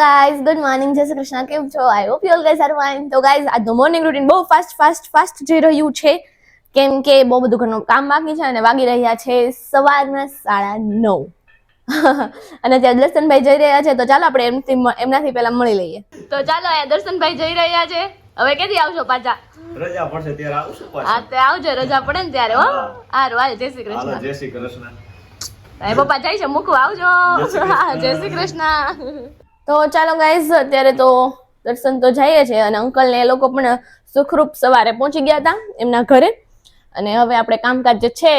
Guys good morning જય શ્રી કૃષ્ણ. કેમ છો? I hope you all guys are fine તો ગાઈઝ આજનું મોર્નિંગ રૂટીન બહુ ફાસ્ટ ફાસ્ટ ફાસ્ટ જઈ રહ્યું છે. કેમ કે બહુ બધું ઘરનું કામ બાકી છે અને વાગી રહ્યા છે સવારના સાડા નવ. અને ત્યાં દર્શનભાઈ જઈ રહ્યા છે. તો ચાલો આપણે એમથી એમનાથી પહેલા મળી લઈએ. તો ચાલો આ દર્શનભાઈ જઈ રહ્યા છે. હવે ક્યાંથી આવશો પાછા? રજા પડશે ત્યારે આવશું હા તે આવજો રજા પડે ને ત્યારે હો. હા. હારું હાલ જય શ્રી કૃષ્ણ. જય શ્રી કૃષ્ણ. એ પપ્પા જાય છે મૂકવા આવજો. જય શ્રી કૃષ્ણ. તો ચાલો ગાઈઝ અત્યારે તો દર્શન તો જઈએ છે અને અંકલ ને એ લોકો પણ સુખરૂપ સવારે પહોંચી ગયા હતા એમના ઘરે. અને હવે આપણે કામકાજ જે છે,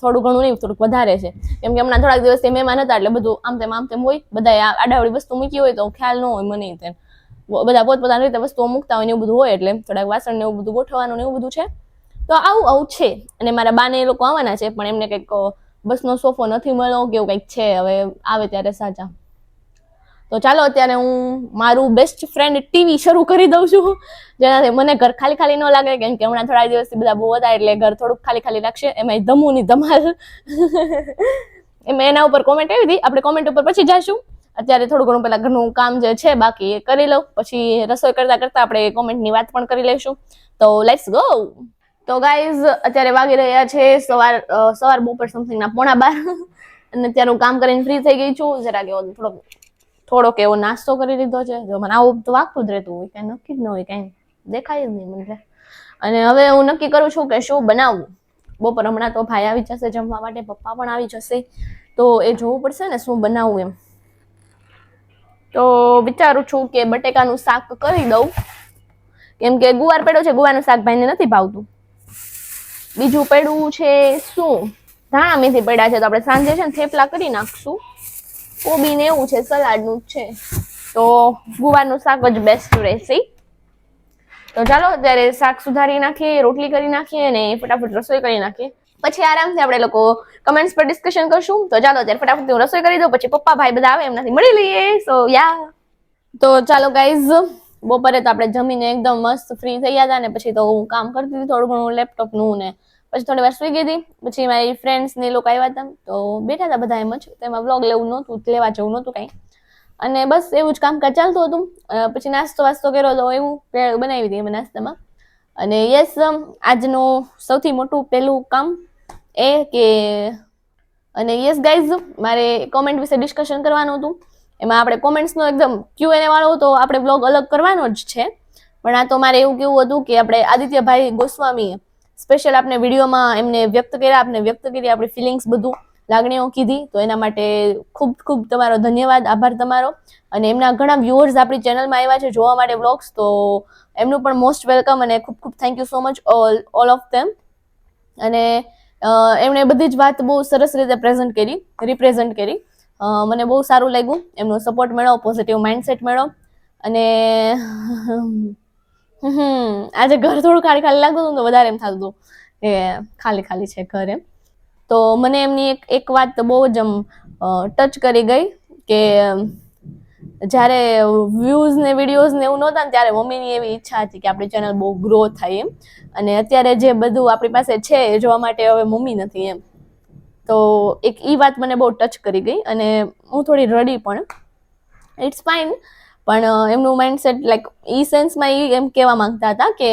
થોડું ઘણું નહીં, થોડુંક વધારે છે. કેમ કે હમણાં થોડાક દિવસથી મહેમાન હતા એટલે બધું આમ તેમ આમ તેમ હોય. બધા આડાવડી વસ્તુ મૂકી હોય તો ખ્યાલ ન હોય મને તેમ. બધા પોતપોતાની રીતે વસ્તુઓ મૂકતા હોય ને એવું બધું હોય એટલે થોડાક વાસણ ને એવું બધું ગોઠવવાનું ને એવું બધું છે. તો આવું આવું છે. અને મારા બાને એ લોકો આવવાના છે, પણ એમને કંઈક બસનો સોફો નથી મળ્યો કે એવું કંઈક છે. હવે આવે ત્યારે સાચા તો ચાલો અત્યારે હું મારું બેસ્ટ ફ્રેન્ડ ટીવી શરૂ કરી દઉં છું. જેનાથી મને ઘર ખાલી ખાલી ન લાગે, કેમ કે હમણાં થોડા દિવસથી બધા બહુ હતા એટલે ઘર થોડુંક ખાલી ખાલી લાગશે એમાં ધમુની ધમાલ. એમાં એના ઉપર કોમેન્ટ આવી હતી. આપણે કોમેન્ટ ઉપર પછી જઈશું અત્યારે થોડું ઘણું પેલા ઘરનું કામ જે છે બાકી એ કરી લઉં. પછી રસોઈ કરતા કરતા આપણે કોમેન્ટની વાત પણ કરી લઈશું. તો લેટ્સ ગો તો ગાઈઝ અત્યારે વાગી રહ્યા છે સવાર સવાર બપોર સમથિંગના પોણા બાર. અને અત્યારે હું કામ કરીને ફ્રી થઈ ગઈ છું. જરા એવો થોડોક થોડોક એવો નાસ્તો કરી લીધો છે. જો મને આવું તો વાગતું જ રહેતું હોય, કાંઈ નક્કી જ ન હોય, કાંઈ દેખાય જ નહીં મને અને હવે હું નક્કી કરું છું કે શું બનાવવું બપોર હમણાં તો ભાઈ આવી જશે જમવા માટે, પપ્પા પણ આવી જશે. તો એ જોવું પડશે ને શું બનાવવું એમ. તો વિચારું છું કે બટેકાનું શાક કરી દઉં. કેમ કે ગુવાર પેડો છે, ગુવારનું શાક ભાઈને નથી ભાવતું. બીજું પેડું છે શું? ધાણા મેથી પડ્યા છે, તો આપણે સાંજે છે ને થેપલા કરી નાખશું. કોબી ને એવું છે સલાડનું જ છે. તો ગુવારનું શાક જ બેસ્ટ રહેશે. તો ચાલો, અત્યારે શાક સુધારી નાખીએ, રોટલી કરી નાખીએ અને ફટાફટ રસોઈ કરી નાખીએ. પછી આરામથી આપણે લોકો કમેન્ટ્સ પર ડિસ્કશન કરશું. તો ચાલો, અત્યારે ફટાફટ હું રસોઈ કરી દઉં, પછી પપ્પા, ભાઈ બધા આવે, એમનાથી મળી લઈએ. સો યા તો ચાલો ગાઈઝ બપોરે તો આપણે જમીને એકદમ મસ્ત ફ્રી થઈ ગયા હતા ને પછી તો હું કામ કરતી હતી થોડું ઘણું લેપટોપનું ને પછી થોડી વાર સુઈ ગઈ હતી. પછી મારી ફ્રેન્ડ્સ ને લોકો આવ્યા હતા. તો બેઠા હતા બધા એમ જ. તેમાં બ્લોગ લેવું નહોતું લેવા જવું નહોતું કાંઈ. અને બસ એવું જ કામકાજ ચાલતું હતું. પછી નાસ્તો વાસ્તો કર્યો તો એવું બનાવી હતી એમાં નાસ્તામાં. અને યસ આજનું સૌથી મોટું પહેલું કામ એ કે, અને યસ ગાઈઝ મારે કોમેન્ટ વિશે ડિસ્કશન કરવાનું હતું. એમાં આપણે કોમેન્ટ્સનો એકદમ ક્યુ એને વાળો તો આપણે બ્લોગ અલગ કરવાનો જ છે. પણ આ તો મારે એવું કેવું હતું કે આપણે આદિત્યભાઈ ગોસ્વામીએ સ્પેશિયલ આપણે વિડીયોમાં એમને વ્યક્ત કર્યા આપણે વ્યક્ત કરી આપણી ફિલિંગ્સ બધું, લાગણીઓ કીધી. તો એના માટે ખૂબ ખૂબ તમારો ધન્યવાદ, આભાર તમારો. અને એમના ઘણા વ્યુઅર્સ આપણી ચેનલમાં આવ્યા છે જોવા માટે બ્લોગ્સ તો એમનું પણ મોસ્ટ વેલકમ અને ખૂબ ખૂબ thank you so much all all of them અને એમણે બધી જ વાત બહુ સરસ રીતે પ્રેઝન્ટ કરી રિપ્રેઝન્ટ કરી. મને બહુ સારું લાગ્યું. એમનો સપોર્ટ મેળવો પોઝિટિવ માઇન્ડસેટ મેળવો. અને હમ, આજે ઘર થોડું ખાલી ખાલી લાગતું હતું તો વધારે એમ થતું હતું. કે ખાલી ખાલી છે ઘર એમ. તો મને એમની એક એક વાત બહુ જ આમ ટચ કરી ગઈ કે જ્યારે વ્યૂઝ ને વિડીયોઝ ને એવું નહોતા ને ત્યારે મમ્મીની એવી ઈચ્છા હતી કે આપણી ચેનલ બહુ ગ્રો થાય એમ. અને અત્યારે જે બધું આપણી પાસે છે એ જોવા માટે હવે મમ્મી નથી એમ. તો એક એ વાત મને બહુ ટચ કરી ગઈ અને હું થોડી રડી પણ. ઇટ્સ ફાઇન પણ એમનું માઇન્ડસેટ લાઈક ઈ સેન્સમાં એ એમ કહેવા માંગતા હતા કે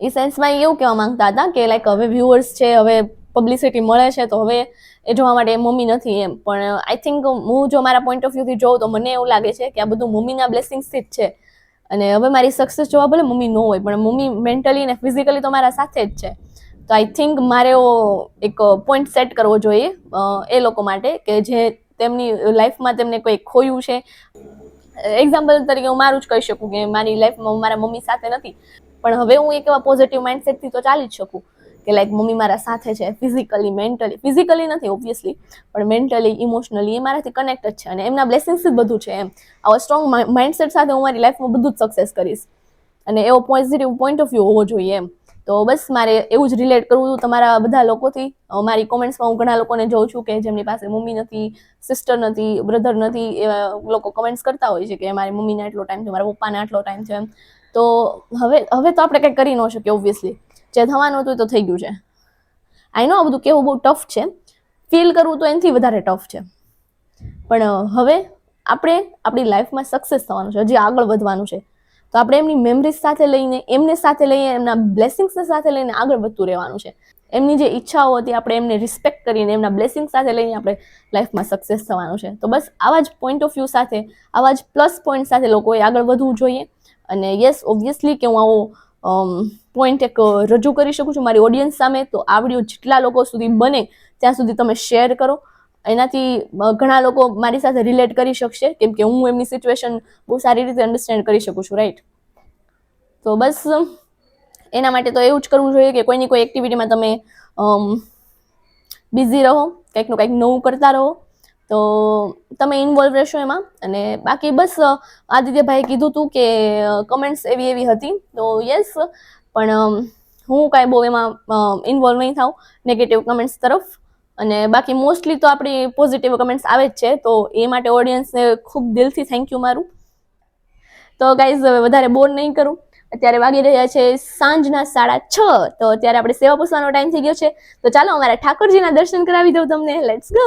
ઈ સેન્સમાં એવું કહેવા માંગતા હતા કે લાઈક હવે વ્યુઅર્સ છે, હવે પબ્લિસિટી મળે છે, તો હવે એ જોવા માટે મમ્મી નથી એમ. પણ આઈ થિંક હું જો મારા પોઈન્ટ ઓફ વ્યૂથી જોઉં તો મને એવું લાગે છે કે આ બધું મમ્મીના બ્લેસિંગ્સથી જ છે. અને હવે મારી સક્સેસ જોવા ભલે મમ્મી ન હોય, પણ મમ્મી મેન્ટલી અને ફિઝિકલી તો મારા સાથે જ છે. તો આઈ થિંક મારે એક પોઈન્ટ સેટ કરવો જોઈએ એ લોકો માટે કે જે તેમની લાઈફમાં તેમને કોઈ ખોયું છે. એક્ઝામ્પલ તરીકે હું મારું જ કહી શકું કે મારી લાઈફમાં મારા મમ્મી સાથે નથી. પણ હવે હું એક એવા પોઝિટિવ માઇન્ડસેટથી તો ચાલી જ શકું કે લાઈક મમ્મી મારા સાથે છે ફિઝિકલી મેન્ટલી ફિઝિકલી નથી ઓબ્વિયસલી પણ મેન્ટલી ઇમોશનલી એ મારાથી કનેક્ટ જ છે અને એમના બ્લેસિંગ્સ જ બધું છે એમ. આવા સ્ટ્રોંગ માઇન્ડસેટ સાથે હું મારી લાઈફમાં બધું જ સક્સેસ કરીશ. અને એવો પોઝિટિવ પોઈન્ટ ઓફ વ્યૂ હોવો જોઈએ એમ. તો બસ મારે એવું જ રિલેટ કરવું હતું તમારા બધા લોકોથી. મારી કોમેન્ટ્સમાં હું ઘણા લોકોને જોઉં છું કે જેમની પાસે મમ્મી નથી સિસ્ટર નથી બ્રધર નથી, એવા લોકો કમેન્ટ્સ કરતા હોય છે કે મારી મમ્મીને આટલો ટાઈમ છે, મારા પપ્પાને આટલો ટાઈમ છે એમ. તો હવે હવે તો આપણે કંઈ કરી ન શકીએ ઓબ્વિયસલી જે થવાનું હતું એ તો થઈ ગયું છે. આઈ નો આ બધું કેવું બહુ ટફ છે. ફીલ કરવું તો એનાથી વધારે ટફ છે. પણ હવે આપણે આપણી લાઈફમાં સક્સેસ થવાનું છે, હજી આગળ વધવાનું છે. તો આપણે એમની મેમરીઝ સાથે લઈને, એમને સાથે લઈને એમના બ્લેસિંગ્સને સાથે લઈને આગળ વધતું રહેવાનું છે. એમની જે ઈચ્છાઓ હતી, આપણે એમને રિસ્પેક્ટ કરીને એમના બ્લેસિંગ સાથે લઈને આપણે લાઈફમાં સક્સેસ થવાનું છે. તો બસ આવા જ પોઈન્ટ ઓફ વ્યૂ સાથે, આવા જ પ્લસ પોઈન્ટ સાથે લોકોએ આગળ વધવું જોઈએ. અને યસ ઓબ્વિયસલી કે હું આવો પોઈન્ટ એક રજૂ કરી શકું છું મારી ઓડિયન્સ સામે, તો આ વીડિયો જેટલા લોકો સુધી બને, ત્યાં સુધી તમે શેર કરો. એનાથી ઘણા લોકો મારી સાથે રિલેટ કરી શકશે, કેમ કે હું એમની સિચ્યુએશન બહુ સારી રીતે અન્ડરસ્ટેન્ડ કરી શકું છું રાઈટ તો બસ, એના માટે તો એવું જ કરવું જોઈએ કે કોઈની કોઈ એક્ટિવિટીમાં તમે બિઝી રહો કંઈકનું કંઈક નવું કરતા રહો, તો તમે ઇન્વોલ્વ રહેશો એમાં. અને બાકી બસ આદિત્યભાઈએ કીધું હતું કે કમેન્ટ્સ એવી એવી હતી, તો યસ પણ હું કાંઈ બહુ એમાં ઇન્વોલ્વ નહીં થાઉં નેગેટિવ કમેન્ટ્સ તરફ. અને બાકી મોસ્ટલી તો આપણી પોઝિટિવ કમેન્ટ્સ આવે જ છે, તો એ માટે ઓડિયન્સને ખૂબ દિલથી થેન્ક યુ મારું. તો ગાઈઝ હવે વધારે બોર નહીં કરું. અત્યારે વાગી રહ્યા છે સાંજના સાડા છ, તો અત્યારે આપણે સેવા પૂછવાનો ટાઈમ થઈ ગયો છે. તો ચાલો અમારા ઠાકોરજીના દર્શન કરાવી દઉં તમને. લેટ્સ ગો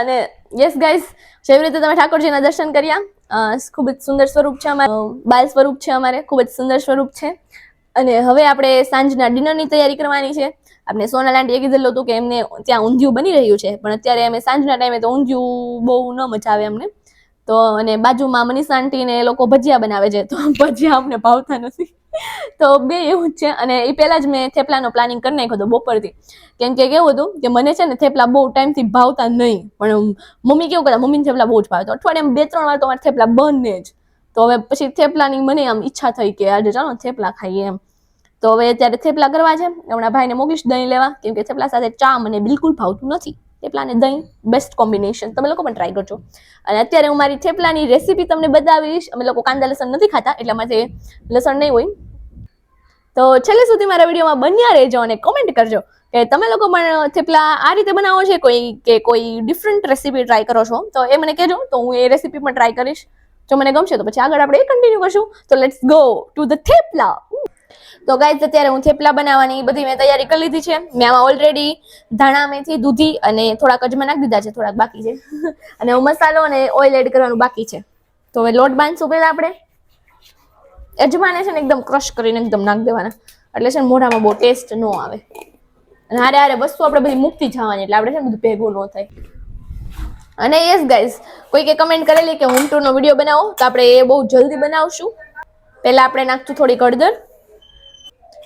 અને યસ ગાઈઝ જેવી રીતે તમે ઠાકોરજીના દર્શન કર્યા ખૂબ જ સુંદર સ્વરૂપ છે અમારે બાલ સ્વરૂપ છે અમારે, ખૂબ જ સુંદર સ્વરૂપ છે. અને હવે આપણે સાંજના ડિનરની તૈયારી કરવાની છે. આપણે સોના લાંટી કીધેલું હતું કે એમને ત્યાં ઊંધિયું બની રહ્યું છે, પણ અત્યારે અમે સાંજના ટાઈમે તો ઊંધિયું બહુ ન મજા આવે અમને. તો અને બાજુમાં મનીષ આંટી ને એ લોકો ભજીયા બનાવે છે, તો ભજીયા અમને ભાવતા નથી. તો બે એવું જ છે. અને એ પહેલા જ મેં થેપલાનો પ્લાનિંગ કરી નાખ્યો હતો બપોરથી. કેમ કે કેવું હતું કે મને છે ને થેપલા બહુ ટાઈમથી ભાવતા નહીં. પણ મમ્મી કેવું કરતા? મમ્મીને થેપલા બહુ જ ભાવે. તો અઠવાડિયામાં બે, ત્રણ વાર તો મારે થેપલા બને જ. તો હવે પછી થેપલાની મને આમ ઈચ્છા થઈ કે આજે ચાલો થેપલા ખાઈએ એમ. તો હવે અત્યારે થેપલા કરવા છે. હમણાં ભાઈને મોકલીશ દહીં લેવા. કેમ કે થેપલા સાથે ચા મને બિલકુલ ભાવતું નથી. થેપલા અને દહીં બેસ્ટ કોમ્બિનેશન તમે લોકો પણ ટ્રાય કરજો. અને અત્યારે હું મારી થેપલાની રેસીપી તમને બતાવીશ. અમે લોકો કાંદા લસણ નથી ખાતા, એટલે માટે લસણ નહીં હોય. તો છેલ્લે સુધી મારા વિડીયોમાં બન્યા રહેજો અને કોમેન્ટ કરજો કે તમે લોકો પણ થેપલા આ રીતે બનાવો છે? કોઈ કે કોઈ ડિફરન્ટ રેસીપી ટ્રાય કરો છો? તો એ મને કહેજો. તો હું એ રેસીપી પણ ટ્રાય કરીશ. જો મને ગમશે તો પછી આગળ આપણે એ કન્ટિન્યુ કરશું. તો let's go to the thepla તો ગાઈઝ અત્યારે હું થેપલા બનાવવાની બધી મેં તૈયારી કરી લીધી છે. મેં આમાં ઓલરેડી ધાણા, મેથી, દૂધી અને થોડાક અજમા નાખી દીધા છે. થોડાક બાકી છે. અને હું મસાલો અને ઓઇલ એડ કરવાનું બાકી છે. તો હવે લોટ બાંધશું પહેલા આપણે. અજમાને છે ને એકદમ ક્રશ કરીને એકદમ નાખી દેવાના. એટલે છે ને મોઢામાં બહુ ટેસ્ટ ન આવે. અને હારે હારે વસ્તુ આપણે બધી મૂકતી જવાની, એટલે આપણે છે ને બધું ભેગું ન થાય. અને યસ ગાઈઝ કોઈકે કમેન્ટ કરેલી કે હોમ ટૂરનો વીડિયો બનાવો, તો આપણે એ બહુ જલ્દી બનાવશું. પહેલાં આપણે નાખશું થોડી કળદર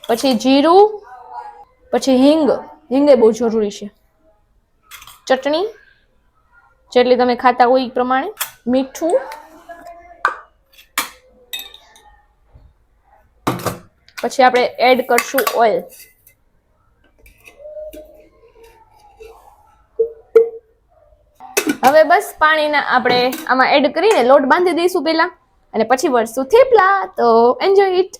પછી જીરું, પછી હિંગ. હિંગ એ બહુ જરૂરી છે. ચટણી, જેટલી તમે ખાતા હોય એ પ્રમાણે. મીઠું પછી આપણે એડ કરશું ઓઇલ હવે બસ પાણીના આપણે આમાં એડ કરીને લોટ બાંધી દઈશું પહેલા. અને પછી વળશું થેપલા. તો એન્જોય ઇટ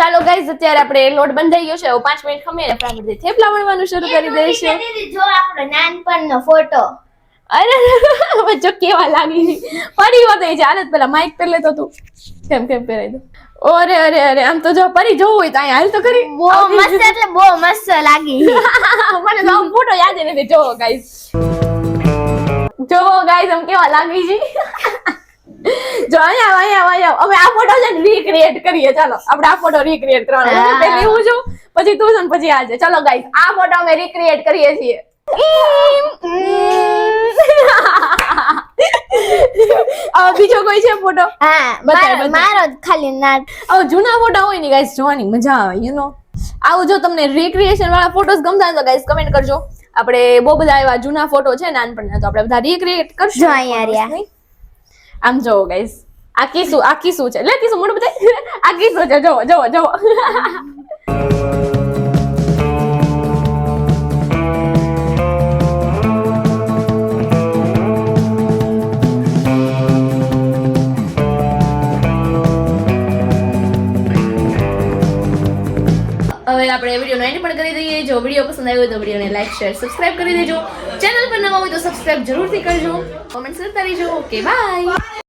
ચાલો ગાઈઝ અત્યારે આપણે લોટ બંધાઈ ગયો છે. પાંચ મિનિટ ખમીને આપણે થેપલા વણવાનું શરૂ કરી દઈશું. જો આપણો નાનપણનો ફોટો. અરે જો કેવા લાગી ફરી વાત એ હાલત. પેલા માઇક પર લેતો તું. કેમ કેમ પહેરાઈ દો. ઓરે અરે અરે આમ તો જો પરી જોવું હોય તો અહીંયા હાલ તો ખરી. બહુ મસ્ત એટલે બહુ મસ્ત લાગી. મને તો ફોટો યાદ નથી. જોવો ગાઈઝ જોવો ગાઈઝ આમ કેવા લાગી છે. જો અહીંયા અહીંયા અહીંયા અમે આ ફોટો છે ને રીક્રિએટ કરીએ. ચાલો આપણે આ ફોટો રીક્રિએટ કરવાનો. છે પહેલી હું છું પછી તું છું પછી આજે ચાલો ગાઈસ આ ફોટો અમે રીક્રિએટ કરીએ છીએ. બીજો કોઈ છે ફોટો હા મારો ખાલી નાટ હવે જૂના ફોટા હોય ને ગાઈસ જોવાની મજા આવે યુ નો આવું જો તમને રીક્રિએશન વાળા ફોટોસ ગમતા હોય તો ગાઈસ કમેન્ટ કરજો. આપણે બહુ બધા એવા જૂના ફોટો છે નાનપણના તો આપણે બધા રીક્રિએટ કરશું. અહીંયા રહ્યા. આમ જોવો ગાઈસ આ કીસુ આ કીસુ છે. લે, કીસુ મોઢું બધા આ કીસુ છે. જોવો જોવો જોવો આપણે વિડીયોનો એન્ડ પણ કરી દઈએ. જો વીડિયો પસંદ આવ્યો તો વિડીયોને લાઈક શેર સબસ્ક્રાઇબ કરી દેજો. ચેનલ પર નવા હોય તો સબસ્ક્રાઇબ જરૂરથી કરજો. કોમેન્ટ્સ કરતા રહેજો. Okay bye